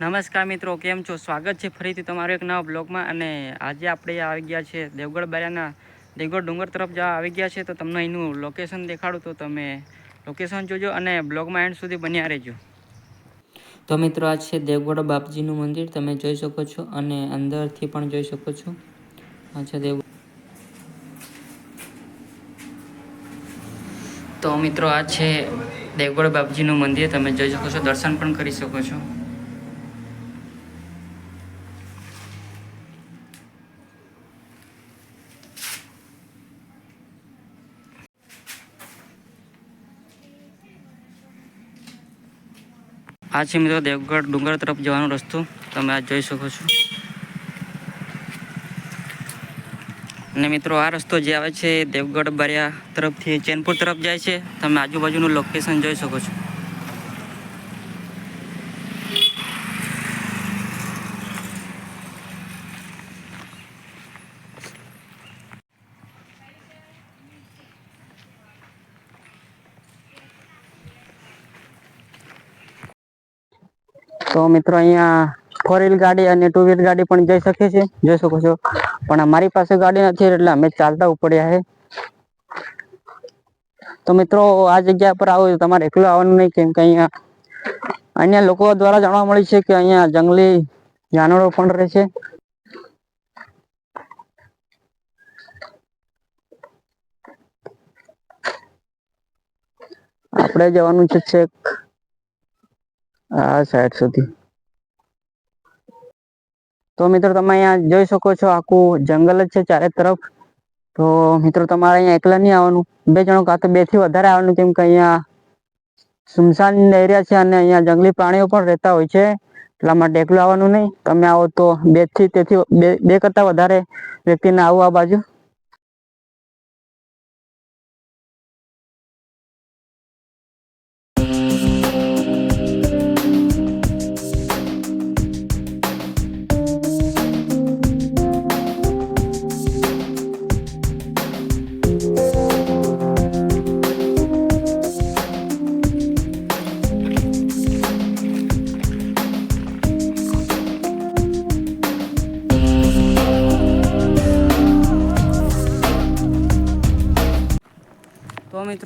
નમસ્કાર મિત્રો, કેમ છો? સ્વાગત છે ફરીથી તમારો એક નવા બ્લોગમાં. અને આજે આપણે આવી ગયા છે દેવગઢ બારિયાના, દેવગઢ ડુંગર તરફ જવા આવી ગયા છે. તો તમને એનું લોકેશન દેખાડું તો તમે લોકેશન જોજો અને બ્લોગમાં એન્ડ સુધી બન્યા રહેજો. તો મિત્રો, આ છે દેવગઢ બાપજીનું મંદિર. તમે જોઈ શકો છો અને અંદરથી પણ જોઈ શકો છો. આ છે દેવ તો મિત્રો, આ છે દેવગઢ બાપજીનું મંદિર. તમે જોઈ શકો છો, દર્શન પણ કરી શકો છો. આ છે મિત્રો, દેવગઢ ડુંગર તરફ જવાનો રસ્તો. તમે આ જોઈ શકો છો. અને મિત્રો, આ રસ્તો જે આવે છે, દેવગઢ બરિયા તરફથી, ચેનપુર તરફ જાય છે. તમે આજુબાજુનું લોકેશન જોઈ શકો છો. તો મિત્રો અહીંયા ફોર વ્હીલ ગાડી અને ટુ વ્હીલ ગાડી પણ જઈ શકે છે, જોઈ શકો છો. પણ અમારી પાસે ગાડી નથી એટલે અમે ચાલતા ઉપડ્યા છે તો મિત્રો, આ જગ્યા પર આવો, તમારે એકલું આવવાનું નહીં, કેમ કે અહીંયા અહીંયા લોકો દ્વારા જાણવા મળે છે કે અહીંયા જંગલી જાનવરો પણ રહે છે. આપણે જવાનું છે છેક આ સાઈડ સુધી. તો મિત્રો, તમે અહીંયા જોઈ શકો છો, આખું જંગલ જ છે ચારે તરફ. તો મિત્રો, તમારે અહીંયા એકલા નહીં આવવાનું. બે જણો કાં તો બેથી વધારે આવવાનું, કેમ કે અહીંયા સુમસાન એરિયા છે અને અહીંયા જંગલી પ્રાણીઓ પણ રહેતા હોય છે. એટલા માટે એકલું આવવાનું નહીં. તમે આવો તો બેથી તેથી બે કરતા વધારે વ્યક્તિને આવું આ બાજુ.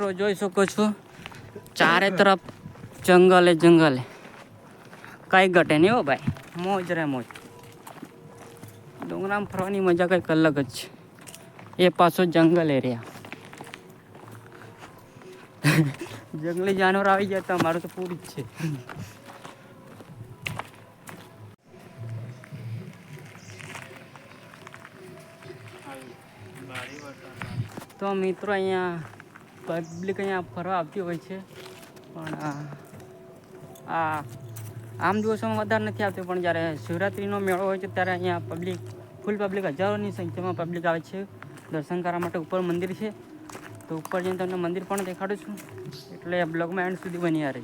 મિત્રો જોઈ શકો છો, ચારે તરફ જંગલે જંગલે. કઈ ઘટે નહીં હો ભાઈ, મોજ રે મોજ. ડુંગરામાં ફરવાની મજા કંઈક અલગ જ છે. એ પાછો જંગલ એરિયા. જંગલી જાનવર આવી જાય તો અમારું તો પૂરું જ છે. તો મિત્રો અહીંયા પબ્લિક અહીંયા ફરવા આવતી હોય છે. પણ આ- આમ દિવસોમાં વધારે નથી આવતી, પણ જ્યારે શિવરાત્રિનો મેળો હોય છે, ત્યારે અહીંયા પબ્લિક ફૂલ પબ્લિક હજારોની સંખ્યામાં પબ્લિક આવે છે. દર્શન કરવા માટે ઉપર મંદિર છે. તો ઉપર જઈને તમને મંદિર પણ દેખાડું છું. એટલે બ્લોગમાં એન્ડ સુધી બની રહી.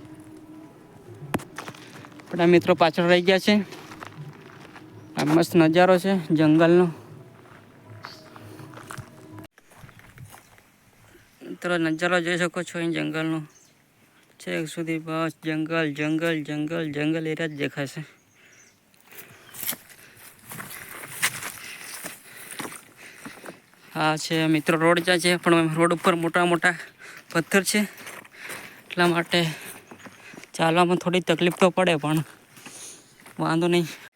આપણા મિત્રો પાછળ રહી ગયા છે. આ મસ્ત નજારો છે, જંગલનો. મિત્રો, નજારો જોઈ શકો છો અહીં જંગલનો. છેક સુધી બસ જંગલ જંગલ જંગલ જંગલ એરિયા જ દેખાશે. આ છે મિત્રો, રોડ જ્યાં છે, પણ રોડ ઉપર મોટા મોટા પથ્થર છે. એટલા માટે ચાલવામાં થોડી તકલીફ તો પડે, પણ વાંધો નહીં.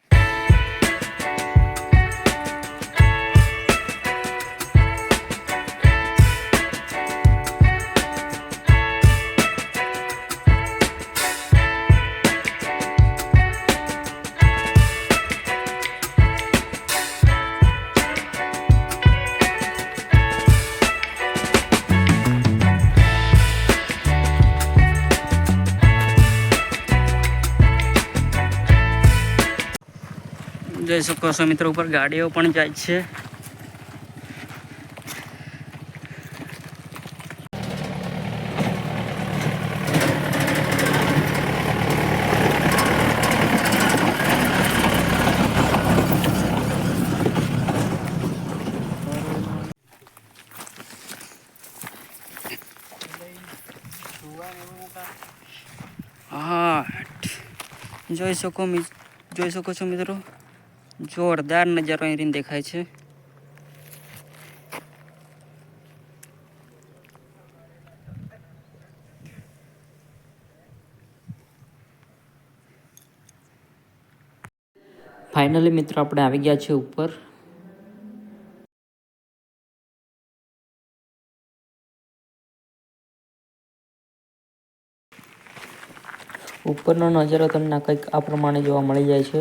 જોઈ શકો છો મિત્રો, ઉપર ગાડીઓ પણ જાય છે. હા, જોઈ શકો જોઈ શકો છો મિત્રો. જોરદાર નજારો અહીં દેખાય છે. ફાઇનલી મિત્રો આપણે આવી ગયા છે ઉપર. ઉપરનો નજારો તમને કંઈક આ પ્રમાણે જોવા મળી જાય છે.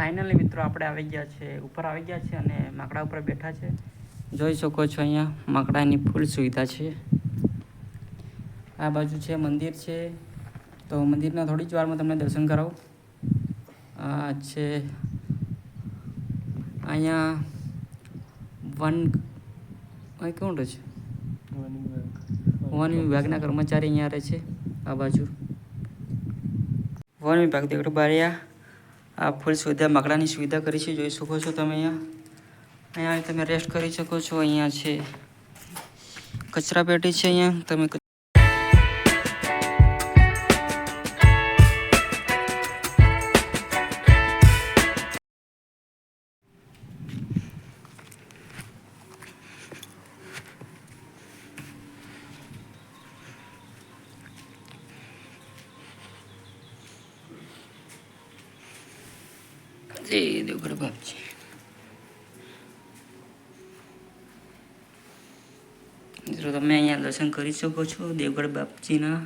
ફાઇનલી મિત્રો, આપણે આવી ગયા છે, ઉપર આવી ગયા છે અને માકડા ઉપર બેઠા છે. જોઈ શકો છો અહીંયા, માકડાની ફૂલ સુવિધા છે. આ બાજુ છે મંદિર છે. તો મંદિરના થોડી જ વારમાં તમને દર્શન કરાવું. આ છે અહીંયા વન, અહીં કોણ રહે છે? વન વિભાગના કર્મચારી અહીંયા રહે છે, આ બાજુ. વન વિભાગ દેવડ બારિયા. આ ફૂલ સુવિધા, મકડાની સુવિધા કરી છે, જોઈ શકો છો તમે અહીંયા. અહીંયા તમે રેસ્ટ કરી શકો છો, અહીંયા છે. કચરા પેટી છે અહીંયા, તમે ક- જય દેવગઢ બાપજી મિત્રો તમે અહીંયા દર્શન કરી શકો છો દેવગઢ બાપજીના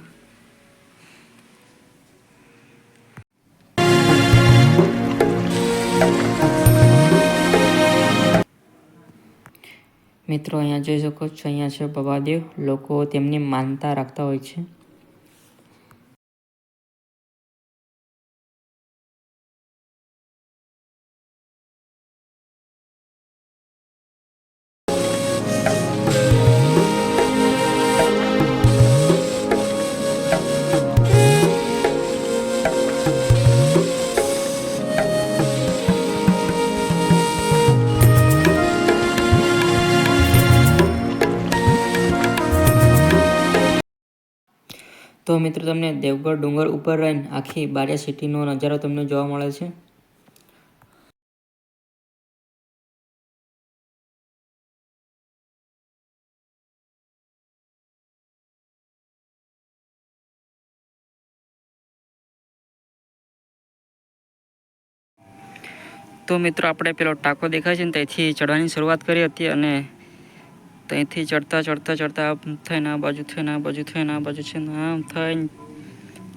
મિત્રો, અહીંયા જોઈ શકો છો, અહીંયા છે બાબાદેવ લોકો તેમની માનતા રાખતા હોય છે. તો મિત્રો તમને દેવગઢ ડુંગર ઉપર રહીને આખી બારિયા સિટીનો નજારો તમને જોવા મળે છે. તો મિત્રો, આપણે પેલો ટાંકો દેખાય છે ને, ત્યાંથી ચડવાની શરૂઆત કરી હતી અને ત્યાંથી ચડતા ચડતા ચડતા આમ થઈને આ બાજુ, થઈને આ બાજુ, થઈને આ બાજુ છે ને આમ થઈને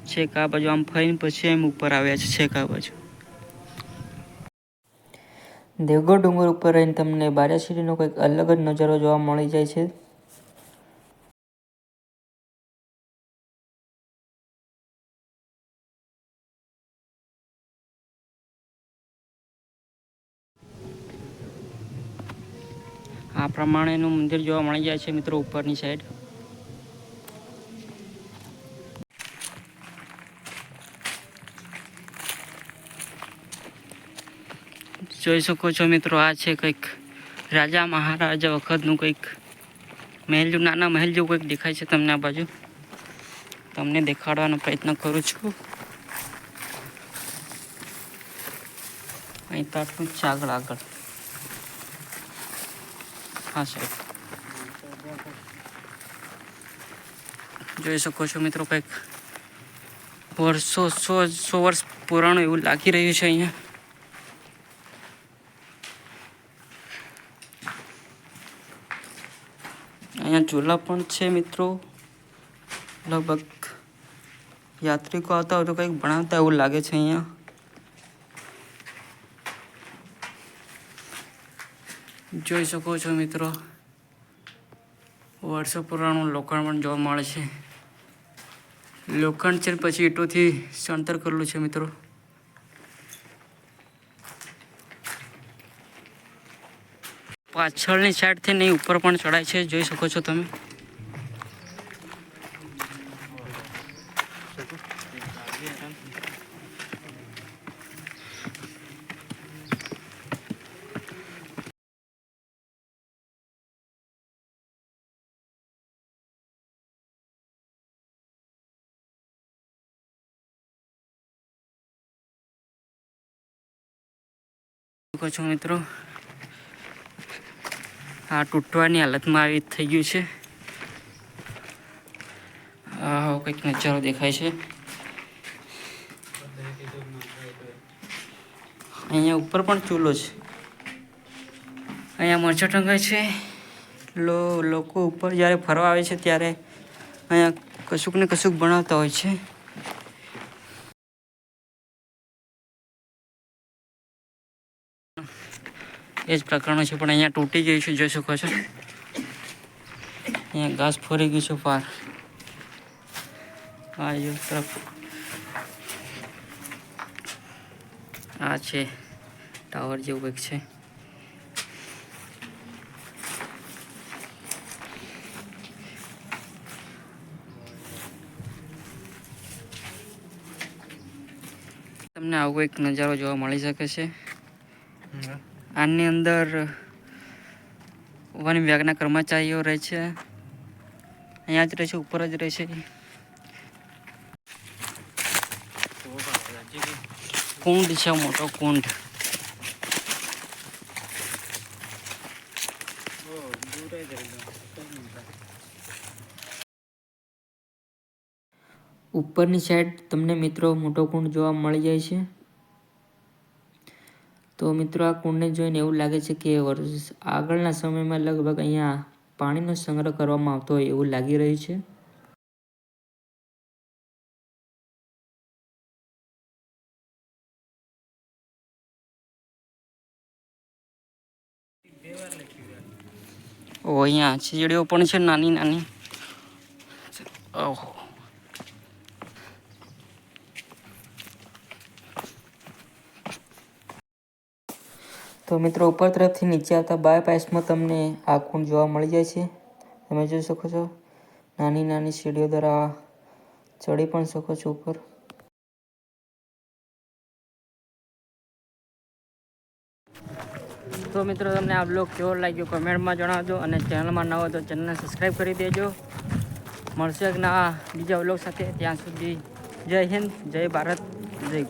છેક આ બાજુ આમ ફરીને પછી એમ ઉપર આવ્યા છે, છેક આ બાજુ. દેવગઢ ડુંગર ઉપર રહીને તમને બારાશીરીનો કંઈક અલગ જ નજારો જોવા મળી જાય છે. આ પ્રમાણેનું મંદિર જોવા મળી જાય છે મિત્રો ઉપરની સાઈડ જોઈ શકો છો મિત્રો, આ છે કંઈક રાજા મહારાજા વખતનું કંઈક મહેલ જેવું નાના મહેલ જેવું કંઈક દેખાય છે તમને આ બાજુ. તમને દેખાડવાનો પ્રયત્ન કરું છું. અહીં તો આટલું જ આગળ આગળ. હા સાહેબ જોઈ શકો છો મિત્રો કંઈક વર્ષો સો સો વર્ષ પુરાણું એવું લાગી રહ્યું છે અહીંયા. અહીંયા ચૂલા પણ છે મિત્રો. લગભગ યાત્રિકો આવતા હોય તો કંઈક ભણાવતા એવું લાગે છે અહીંયા. જોઈ શકો છો મિત્રો. વર્ષો પુરાણું લોખંડ પણ જોવા મળે છે. લોખંડ છે પછી ઈટોથી શણતર કરેલું છે મિત્રો. પાછળની સાઈડથી નહીં, ઉપર પણ ચડાય છે. જોઈ શકો છો તમે. શકો છો મિત્રો. આ તૂટવાની હાલતમાં આવી થઈ ગયું છે. આ કંઈક નજારો દેખાય છે. અહીંયા ઉપર પણ ચૂલો છે. અહીંયા મરચા ટંગાય છે. લો, લોકો ઉપર જ્યારે ફરવા આવે છે ત્યારે અહીંયા કશુંક ને કશુંક બનાવતા હોય છે. એ જ પ્રકરણો છે, પણ અહીંયા તૂટી ગયું છે, જોઈ શકો છો. અહીંયા ઘાસ ફરી ગયું છે પાર. આ તરફ આ છે, ટાવર જેવું કંઈક છે. તમને આવો એક નજારો જોવા મળી શકે છે. આની અંદર વન વિભાગના કર્મચારીઓ રહે છે. અહીંયા જ રહે છે, ઉપર જ રહે છે. કુંડ છે, મોટો કુંડ. ઉપરની સાઈડ તમને મિત્રો મોટો કુંડ જોવા મળી જાય છે. તો મિત્રો આ કુંડને જોઈને એવું લાગે છે કે વર્ષ આગળના સમયમાં લગભગ અહીંયા પાણીનો સંગ્રહ કરવામાં આવતો હોય એવું લાગી રહ્યું છે. અહીંયા ચીડીઓ પણ છે નાની નાની ઓહો. તો મિત્રો ઉપર તરફથી નીચે આવતા બાય પાઇસમાં તમને આ કુંડ જોવા મળી જાય છે. તમે જોઈ શકો છો, નાની નાની સીડીઓ દ્વારા ચડી પણ શકો છો ઉપર. તો મિત્રો, તમને આ બ્લોગ કેવો લાગ્યો કમેન્ટમાં જણાવજો અને ચેનલમાં ન હોય તો ચેનલને સબસ્ક્રાઈબ કરી દેજો. મળશે ના બીજા બ્લોગ સાથે. ત્યાં સુધી જય હિન્દ, જય ભારત, જય